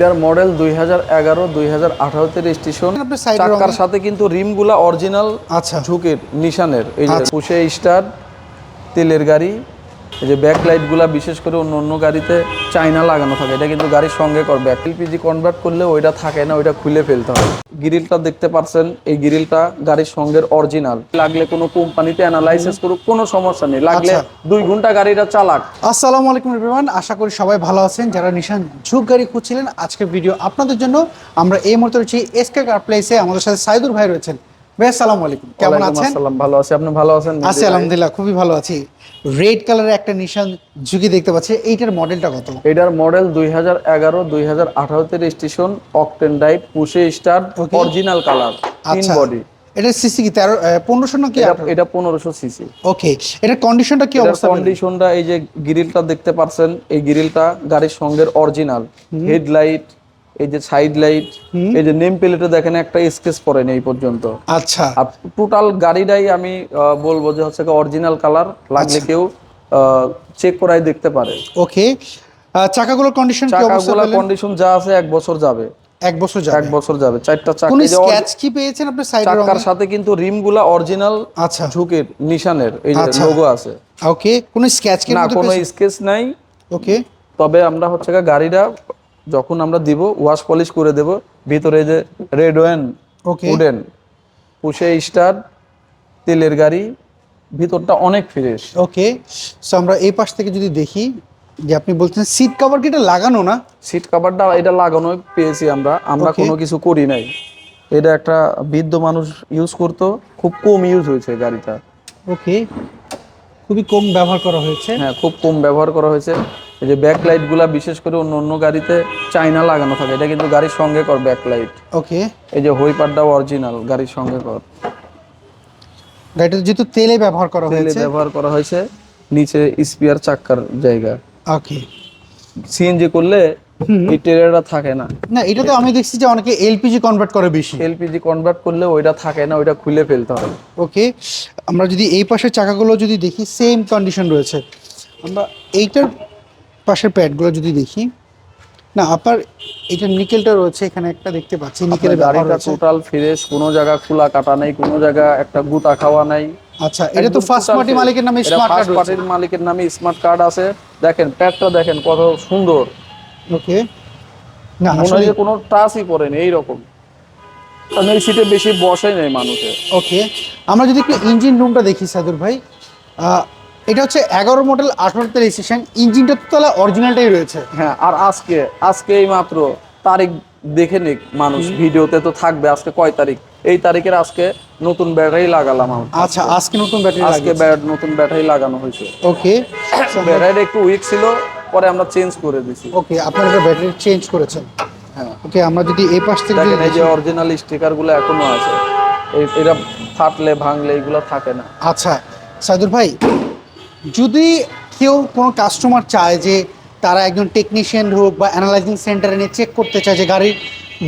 এটার মডেল দুই হাজার এগারো দুই হাজার আঠারোতে রেজিস্ট্রেশন চাকার সাথে কিন্তু রিমগুলা অরিজিনাল আচ্ছা। ঝুঁকের নিশানের। এই যে আচ্ছা। পুষে স্টার তেলের গাড়ি এই যে ব্যাক লাইটগুলা বিশেষ করে অন্য অন্য গাড়িতে চাইনা লাগানো থাকে এটা কিন্তু গাড়ির সঙ্গে কর ব্যাক এলপিজি কনভার্ট করলে ওইটা থাকে না ওইটা খুলে ফেলতে হবে। গ্রিলটা দেখতে পাচ্ছেন এই গ্রিলটা গাড়ির সঙ্গে অরিজিনাল লাগলে কোনো কোম্পানিতে অ্যানালাইসিস করুক কোনো সমস্যা নেই। লাগলে আচ্ছা। দুই ঘণ্টা গাড়িটা চালাক। আসসালামু আলাইকুম এভরিওয়ান আশা করি সবাই ভালো আছেন। যারা নিশান ঝুঁক গাড়ি খুঁজছিলেন আজকের ভিডিও আপনাদের জন্য আমরা এই মুহূর্তে রয়েছি এসকে কার প্লেসে আমাদের সাথে সাইদুর ভাই রয়েছেন। ভাই আসসালামু আলাইকুম। কেমন আছেন? ভালো আছি। আপনি ভালো আছেন? আছি আলহামদুলিল্লাহ খুবই ভালো আছি। রেড কালারের একটা নিশান ঝুঁকি দেখতে পাচ্ছি। এইটার মডেলটা কত? এটার মডেল দুই হাজার এগারো দুই হাজার আঠারোতে রেজিস্ট্রেশন অকটেন ড্রাইভ পুষে স্টার অরিজিনাল কালার তিন বডি এটা সিসি কি? তেরো পনেরোশো না কি এটা এটা পনেরোশো সিসি ওকে এটার কন্ডিশনটা কি অবস্থা কন্ডিশনটা এই যে গ্রিলটা দেখতে পাচ্ছেন এই গ্রিলটা গাড়ির সঙ্গে অরিজিনাল হেডলাইট এই যে সাইড লাইট এই যে নেম প্লেটে দেখেন একটা স্কেচ পড়েনি এই পর্যন্ত। আচ্ছা। আর টোটাল গাড়িটাই আমি বলব যে হচ্ছে অরিজিনাল কালার লাগলে আচ্ছা। কেউ চেক করাই দেখতে পারে। ওকে। চাকাগুলোর কন্ডিশন কি অবস্থা চাকাগুলা পেলেন? কন্ডিশন যা আছে এক বছর যাবে। এক বছর যাবে। এক বছর যাবে। চারটা চাকা কোন স্ক্র্যাচ কি পেয়েছেন আপনি সাইড চাকার সাথে কিন্তু রিমগুলা অরিজিনাল আচ্ছা। ঝুঁকের নিশানের এই যে আচ্ছা। লোগো আছে। ওকে। কোন স্ক্র্যাচ কি না কোনো স্কেচ নাই। ওকে। তবে আমরা হচ্ছে গাড়িটা যখন আমরা দিব ওয়াশ পলিশ করে দেব ভিতরে যে রেড ওয়েন ওকে উডেন পুষে স্টার তেলের গাড়ি ভিতরটা অনেক ফ্রেশ ওকে সো আমরা এই পাশ থেকে যদি দেখি যে আপনি বলছেন সিট কভার কি এটা লাগানো না? সিট কভারটা এটা লাগানো পেয়েছি আমরা আমরা কোনো কিছু করি নাই। এটা একটা বৃদ্ধ মানুষ ইউজ করতো খুব কম ইউজ হয়েছে গাড়িটা। ওকে খুবই কম ব্যবহার করা হয়েছে। হ্যাঁ খুব কম ব্যবহার করা হয়েছে। এই যে ব্যাক লাইটগুলা বিশেষ করে অন্য অন্য গাড়িতে চাইনা লাগানো থাকে এটা কিন্তু গাড়ির সঙ্গে কর ব্যাক লাইট ওকে। এই যে হোইপারটাও অরিজিনাল গাড়ির সঙ্গে কর। গাড়িটা যেহেতু তেলে ব্যবহার করা হয়েছে। তেলে ব্যবহার করা হয়েছে নিচে স্পিয়ার চাক্কার জায়গা। ওকে। সিএনজি করলে এই টেরাটা থাকে না। না এটা তো আমি দেখছি যে অনেকে এলপিজি কনভার্ট করে বেশি। এলপিজি কনভার্ট করলে ওইটা থাকে না ওইটা খুলে ফেলতে হবে ওকে। আমরা যদি এই পাশের চাকাগুলো যদি দেখি সেম কন্ডিশন রয়েছে। আমরা এইটার পাশের প্যাডগুলো যদি দেখি না আপনার এটা নিকেলটা রয়েছে এখানে একটা দেখতে পাচ্ছি নিকেলের গাড়িটা টোটাল ফ্রেশ কোনো জায়গা খোলা কাটা নাই কোনো জায়গা একটা গুতা খাওয়া নাই। আচ্ছা এটা তো ফার্স্ট পার্টি মালিকের নামে স্মার্ট কার্ড first রয়েছে party র মালিকের নামে স্মার্ট কার্ড আছে। দেখেন প্যাডটা দেখেন কত সুন্দর। ওকে। না আসলে কোনো টাচই পড়েনি এইরকম। কারণ এই সিটে বেশি বসে নেই মানুষের ওকে। আমরা যদি একটু ইঞ্জিন রুমটা দেখি সাদুর ভাই এটা হচ্ছে এগারো মডেল আঠারোতে রেজিস্ট্রেশন ইঞ্জিনটা তো তাহলে অরিজিনালটাই রয়েছে। হ্যাঁ আর আজকে আজকে এই মাত্র তারিখ দেখে নিক মানুষ ভিডিওতে তো থাকবে আজকে কয় তারিখ? এই তারিখের আজকে নতুন ব্যাটারি লাগালাম আচ্ছা আজকে নতুন ব্যাটারি আজকে ব্যাট নতুন ব্যাটারি লাগানো হয়েছে। ওকে। ব্যাটারি একটু উইক ছিল পরে আমরা চেঞ্জ করে দিছি। ওকে আপনারা এটা ব্যাটারি চেঞ্জ করেছেন। হ্যাঁ। ওকে আমরা যদি এই পাশ থেকে দেখেন এই যে অরিজিনাল স্টিকারগুলো এখনও আছে। এটা ফাটলে ভাঙলে এগুলো থাকে না। আচ্ছা সাদুর ভাই যদি কেউ কোনো কাস্টমার চায় যে তারা একজন টেকনিশিয়ান হোক বা অ্যানালাইজিং সেন্টারে নিয়ে চেক করতে চায় যে গাড়ির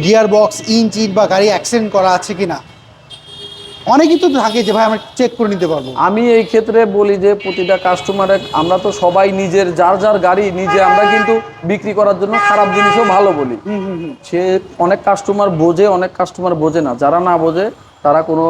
গিয়ার বক্স ইঞ্জিন বা গাড়ি অ্যাক্সিডেন্ট করা আছে কি না অনেকেই তো থাকে যে ভাই আমরা চেক করে নিতে পারব। আমি এই ক্ষেত্রে বলি যে প্রতিটা কাস্টমারের আমরা তো সবাই নিজের যার যার গাড়ি নিজে আমরা কিন্তু বিক্রি করার জন্য খারাপ জিনিসও ভালো বলি। সে অনেক কাস্টমার বোঝে অনেক কাস্টমার বোঝে না। যারা না বোঝে তারা কোনো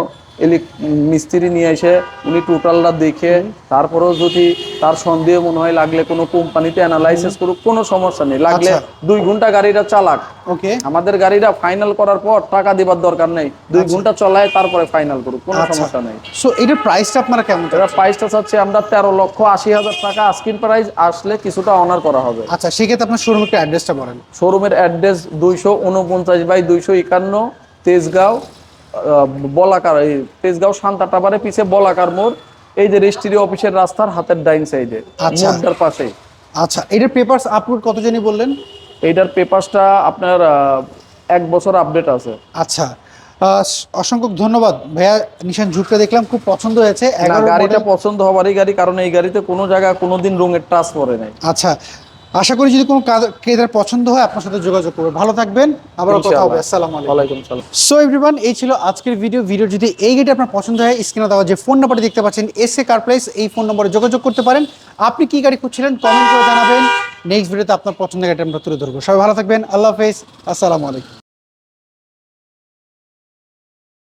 মিস্ত্রি নিয়ে এসে উনি টোটালটা দেখে তারপরেও যদি তার সন্দেহ মনে হয় লাগলে কোনো কোম্পানিতে অ্যানালাইসিস করুক কোনো সমস্যা নেই। লাগলে আচ্ছা। দুই ঘণ্টা গাড়িটা চালাক। ওকে। আমাদের গাড়িটা ফাইনাল করার পর টাকা দেবার দরকার নেই। দুই ঘণ্টা চলায় তারপরে ফাইনাল করুক কোনো আচ্ছা। সমস্যা নেই। সো এটার প্রাইসটা আপনারা কেমন? এরা প্রাইসটা চাচ্ছে আমরা তেরো লক্ষ আশি হাজার টাকা। আস্কিন প্রাইস আসলে কিছুটা অনার করা হবে। আচ্ছা সেক্ষেত্রে আপনার শোরুম একটু অ্যাড্রেসটা বলেন। শোরুমের অ্যাড্রেস দুইশো উনপঞ্চাশ বাই দুইশো একান্ন তেজগাঁও বলাকার এই তেজগাঁও শান্তাটাবারে পিছে বলাকার মোড়। এই যে রেজিস্ট্রি অফিসের রাস্তার হাতের ডাইন সাইডে আচ্ছা। মোড়টার পাশে। আচ্ছা এটার পেপারস আপলোড কত জানি বললেন? এইটার পেপারসটা আপনার এক বছর আপডেট আছে। আচ্ছা অসংখ্য ধন্যবাদ। ভাইয়া নিশান ঝুঁকটা দেখলাম খুব পছন্দ হয়েছে। গাড়িটা পছন্দ হবারই গাড়ি কারণ এই গাড়িতে কোনো জায়গায় কোনোদিন রঙের টাচ পড়ে নাই। আচ্ছা আশা করি যদি কোনো কেদার ক্রেতার পছন্দ হয় আপনার সাথে যোগাযোগ করবে। ভালো থাকবেন আবার কথা হবে। আসসালামু আলাইকুম। সো এভরিওয়ান এই ছিল আজকের ভিডিও ভিডিও যদি এই গেটে আপনার পছন্দ হয় স্ক্রিনে দেওয়া যে ফোন নাম্বারটি দেখতে পাচ্ছেন এস এ কার এই ফোন নম্বরে যোগাযোগ করতে পারেন। আপনি কি গাড়ি খুঁজছিলেন কমেন্ট করে জানাবেন। নেক্সট ভিডিওতে আপনার পছন্দের গাড়িটা আমরা তুলে ধরবো। সবাই ভালো থাকবেন। আল্লাহ হাফেজ। আসসালামু আলাইকুম।